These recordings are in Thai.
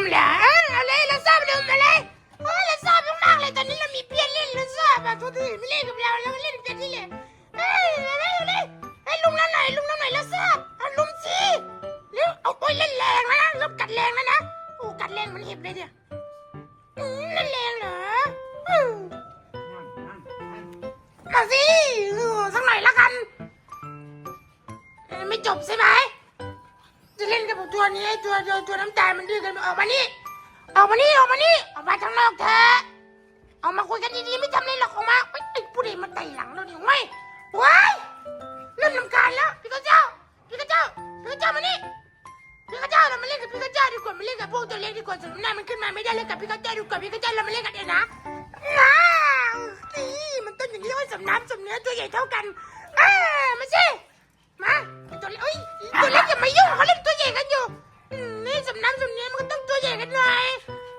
มเหรอเอ้ยเอาเลยเราชอบลุมมาเลยโอ้ยเราชอบมากๆเลยตอนนี้เรามีเพื่อนเล่นเราชอบแบบทุกทีไม่เล่นกับเราเราเล่นกันที่เลยเฮ้ยเอาเลยเอาเลยเฮ้ยลุมเราหน่อยลุมเราหน่อยเราชอบเอาลุมสิเร็วเอาโอ้ยเล่นแรงแล้วนะเริ่มกัดแรงแล้วนะโอ้กัดแรงเหมันเห็บเลยเนี่ยอืมเล่นแรงเหรออืมมาสิเออสักหน่อยละกันเออไม่จบใช่ไหม จะเล่นกับตัวนี้ไอ้ตัวตัวตัวน้ำตาลมันดื้อกันออกมานี่ออกมานี่ออกมานี่ออกมาทางนอกเถอะออกมาคุยกันดีๆไม่ทำอะไรหรอกออกมาไอ้ไอ้ผู้ใดมาไต่หลังเราเนี่ยว้ยว้ายเริ่มลำคาญแล้วพี่ข้าเจ้าพี่ข้าเจ้าพี่ข้าเจ้ามานี่พี่ข้าเจ้าเรามาเล่นกับพี่ข้าเจ้าดีกว่ามาเล่นกับพวกตัวเล็กดีกว่าสมน้ำหน้ามันขึ้นมาไม่ได้เล่นกับพี่ข้าเจ้าดีกว่าพี่ข้าเจ้าเรามาเล่นกันเองนะน้าวนี่มันต้นอย่างนี้ให้สมน้ำสมเนื้อตัวใหญ่เท่ากันเอ้ามาสิ เอ้ยตัวเล็กอย่ามายุ่งเขาเล่นตัวใหญ่กันอยู่อืมนี่สำน้ำสำเนียงมันก็ต้องตัวใหญ่กันหน่อย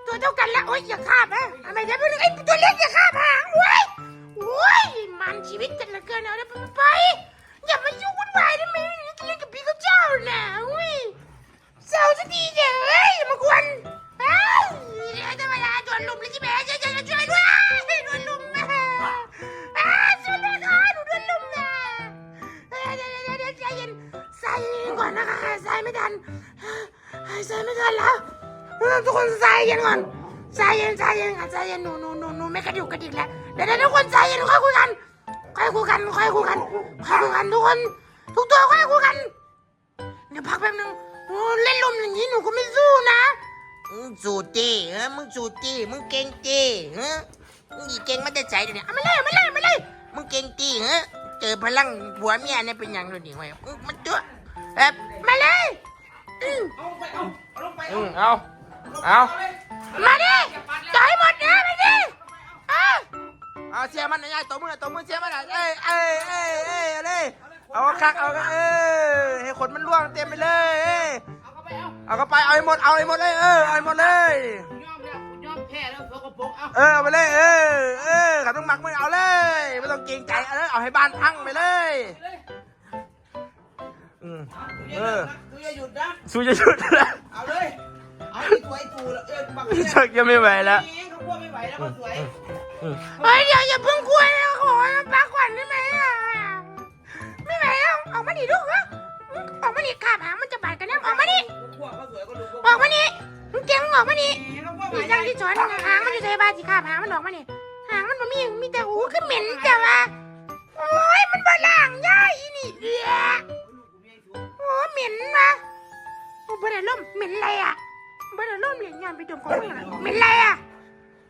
ตัวเท่ากันละโอ้ยอย่าข้าบนะทำไมเดี๋ยวพวกนึงไอ้ตัวเล็กอย่าข้าบหางโอ้ยโอ้ยมันชีวิตกันเหลือเกินเอาได้ไปไป ก่อนนะคะใส่ไม่ทันใส่ไม่ทันแล้วทุกคนใส่เย็นก่อนใส่เย็นใส่เย็นค่ะใส่เย็นหนูหนูหนูหนูไม่กระดิกกระดิกแล้วเดี๋ยวทุกคนใส่เย็นค่อยคุยกันค่อยคุยกันค่อยคุยกันค่อยคุยกันทุกคน ทุกตัวค่อยคุยกันเดี๋ยวพักแป๊บนึงเล่นลมอย่างนี้หนูก็ไม่สู้นะมึงสูตีเออมึงสูตีมึงเก่งตีเออมึงอีเก่งมาแต่ใจเดี๋ยวนี้เอามาเลยเอามาเลยเอามาเลยมึงเก่งตีเออเจอพลังผัวเมียเนี่ยเป็นอย่างไรนี่เว้ยมึงมันตัว เอ๊ะมาเลยอืมเอาไปเอาเอาลงไปอืมเอาเอามาดิต่อยหมดนะมาดิเอ้าเอาเสียมันหน่อยยายตัวมือตัวมือเสียมันหน่อยเอ้ยเอ้ยเอ้ยเอ้ยเอาเลยเอาคักเอาคักเออให้ขนมันร่วงเต็มไปเลยเอ้ยเอาเข้าไปเอาเอาเข้าไปเอาให้หมดเอาให้หมดเลยเออเอาให้หมดเลยคุณยอมแล้วคุณยอมแพ้แล้วตัวกระโปงเอาเออเอาไปเลยเออเออขันต้องหมักมือเอาเลยไม่ต้องเกรงใจเอาเลยเอาให้บ้านพังไปเลย เลย อืมเออออตัวอย่าหยุดนะ สู้จะหยุดแล้ว เอาเลย เอาไอ้ตัวไอ้ตูเออบักเนี่ยชักยังไม่ไหวแล้วเขาพวกไม่ไหวแล้วก็สวยเฮ้ยเดี๋ยวอย่าเพิ่งคุยนะขอพักก่อนได้ไหมอะไม่ไหวแล้วออกมาดิลูกเหรอออกมาดิขาบหางมันจะบาดกันนะออกมาดิพวกเขาสวยก็ดูพวกออกมาดิมึงเก่งออกมาดิเขาพวกพี่ช่างที่สอนหางมันอยู่ในบ้าดสิขาบหางมันออกมาดิหางมันบ่มีมีแต่หูขึ้นเหม็นจ้ะวะโอ้ยมันบ่ล่างย่าอีนี่เดีย อ้บ่ได้ล่มเหม็นอะไรอะบ่ได้ล่มเหลียงยานไปดมของมึงอะเหม็นอะไรอะ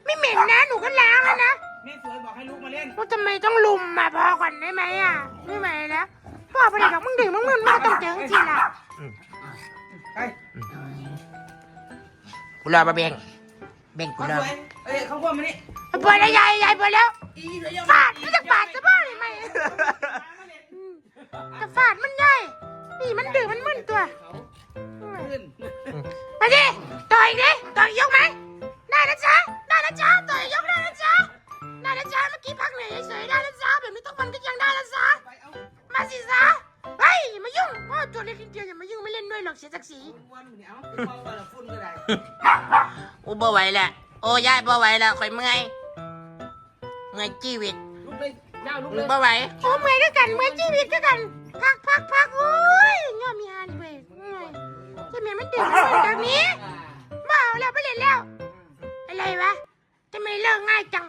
ไม่เหม็นนะ หนูก็ล้างแล้วนะแม่สวยบอกให้ลูกมาเล่นว่าทำไมต้องลุมมาพอก่อนได้ไหมอะไม่ไหวแล้วพ่อไปไหนดอกมึงดื่มมึงมึนมาต้องเจอทีละไปกูรอมาเบ่งเบ่งกูเขารอสวยเอ้ยเขาพวกมานี่ปล่อยแล้วยายยายปล่อยแล้วอีสวยยังฟาดมันจะฟาดจะบ้าเลยไหมอืมจะฟาดมันใหญ่นี่มันดื่มมันมึนตัว ขึ้นมาดิต่อยดิต่อยยกไหมได้นะจ๊ะได้นะจ๊ะต่อยยกได้นะจ๊ะได้นะจ๊ะเมื่อกี้พักเหนื่อยเฉยๆได้นะจ๊ะแบบไม่ต้องมันก็ยังได้นะจ๊ะไปเอามาสิจ๊ะเฮ้ยอย่ามายุ่งพ่อตัวเล็กนิดเดียวอย่ามายุ่งไม่เล่นด้วยหรอกเสียศักดิ์ศรีวันนี้เอาเอาวันละฝุ่นก็ได้กูบ่ไหวแล้วโอ้ยายบ่ไหวแล้วข่อยเมื่อยเมื่อยชีวิตลุกเลยเจ้าลุกมึเลงยบ่ไหวโอ้เมื่อยด้วยกันเมื่อยชีวิตด้วยกัน พักพักพักโอ้ยยอมมีฮานี่เว้ยโอ้ย จะเมียมันดื่มมันแบบนี้บ้าแล้วไม่เล่นแล้ว อะไรวะทำไมเลิกง่ายจัง